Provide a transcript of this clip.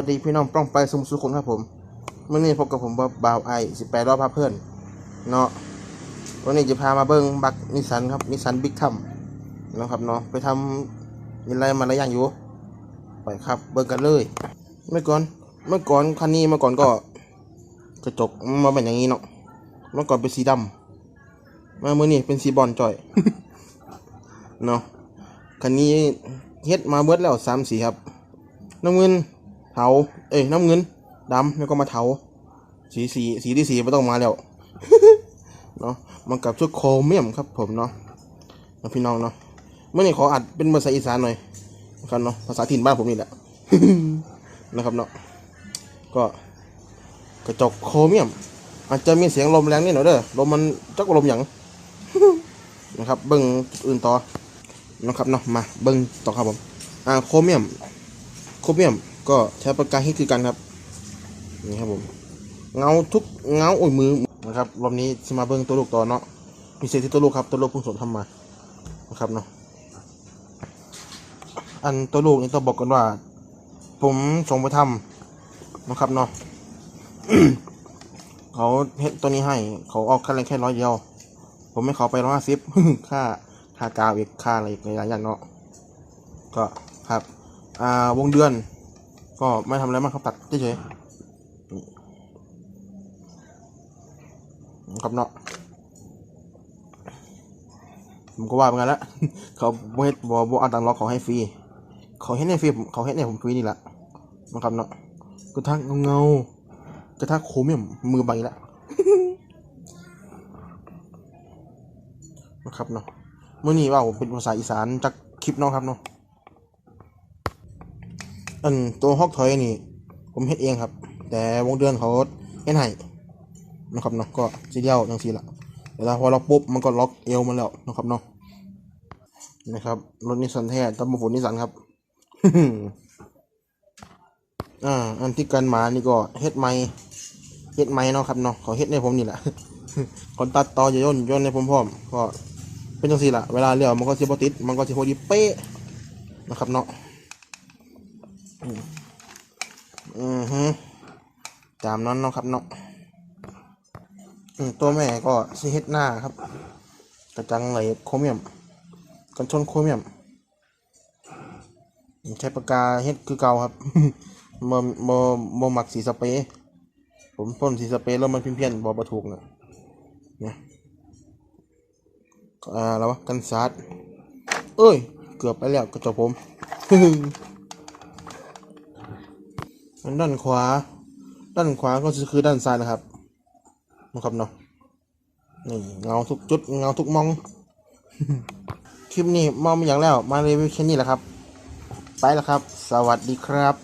วัสดีพี่น้องป้องไปสมุสุขนครับผมเมื่อนี้พบกับผมบ่าวไอสิบแปดรอบพาเพื่อนเนาะวันนี้จะพามาเบิ้งบักนิสันครับนิสันบิ๊กทัมนะครับเนาะไปทำมีอะไรมาหลายอย่างอยู่ไปครับเบิ้งกันเลย เมื่อก่อนเมื่อก่อนคันนี้เมื่อก่อนก็กระจกมาเป็นอย่างนี้เนาะเมื่อก่อนเป็นสีดำมาเมื่อนี้เป็นสีบอลจ่อยเนาะคันนี้เฮ็ดมาเบิดแล้วสามสีครับน้ำเงิน เทาเอ้ยน้ำเงินดำแล้วก็มาเทาสีสีสีที่สีไม่ต้องมาแล้วเนาะมันกับชุดโครเมียมครับ ผมเนาะนะพี่น้องเนาะเมื่อนี้ขออัดเป็นภาษาอีสานหน่อยนะครับเนาะภาษาถิ่นบ้านผมนี่แหละนะครับเนาะก็กระจกโครเมียม อาจจะมีเสียงลมแรงนิดหน่อยเด้อลมมันจักลมหยังนะครับเบิ้งอื่นต่อนะครับเนาะมาเบิ้งต่อครับผมอ่าโครเมียมโครเมียม ก็ใช้ปากกาฮิตคือกันครับนี่ครับผมเงาทุกเงาโอ้ยมือนะครับรอบนี้จะมาเบิ้งตัวลูกต่อเนาะพิเศษที่ตัวลูกครับตัวลูกพิ่งสนทำมานะครับเนาะอันตัวลูกนี่ต้องบอกกันว่า ผมส่งไปทำนะครับเนาะเขาเฮ็ดตัวนี้ให้ เขาออกค่าแรงแค่ร้อยเดียว ผมไม่ขอไปร้อยห้าสิบค่าค่ากาวอีกค่าอะไรอีกหลายอย่างเนาะก็ครับ อ่าวงเดือน ก็ไม่ทำอะไรมากครับตัดเฉยๆครับเนาะผมก็ว่าเหมือนกันละเขาบ่เฮ็ดบ่บ่เอาตังค์ล็อกเขาให้ฟรีเขาเฮ็ดให้ฟรีผมเขาเฮ็ดให้ผมฟรีนี่แหละนะครับเนาะกระทั่งเงากระทั่งโครเมียมมือใบละนะครับเนาะเมื่อนี้ว่าผมเป็นภาษาอีสานจากคลิปเนาะครับเนาะ อันตัวฮอกทอยนี่ ผมเฮ็ดเองครับ แต่วงเดือนเขาเฮ็ดให้นะครับเนาะก็สีเดียวจังซี่ละแต่ถ้าพอเราปุ๊บมันก็ล็อกเอวมาแล้วนะครับเนาะนะครับรถนิสสันแท้ตำบลฝนนิสสันครับอ่าอันที่กันหมานี่ก็เฮ็ดไม้เฮ็ดไม้เนาะครับเนาะเขาเฮ็ดให้ผมนี่แหละคนตัดต่อจะย่นย่นให้ผมพร้อมก็เป็นจังซี่ละเวลาเลี้ยวมันก็สิบติดมันก็สิพอดีเป๊ะนะครับเนาะ อือฮึตามนั้นเนาะครับเนาะตัวแม่ก็สิเฮ็ดหน้าครับ กระจังไหลโครเมียม กันชนโครเมียม ใช้ปากกาเฮ็ดคือเก่าครับบ่บ่บ่มักสีสเปรย์ผมพ่นสีสเปรย์แล้วมันเพี้ยนๆบ่บ่ถูกน่ะเนี่ยอ่าแล้ววะกันสาดเอ้ย เกือบไปแล้วกระจกผม อันด้านขวา ด้านขวาก็คือด้านซ้ายนะครับนะครับเนาะนี่เงาทุกจุดเงาทุกมอง คลิปนี้มองมาอย่างแล้ว มารีวิวแค่นี้แหละครับ ไปแล้วครับ สวัสดีครับ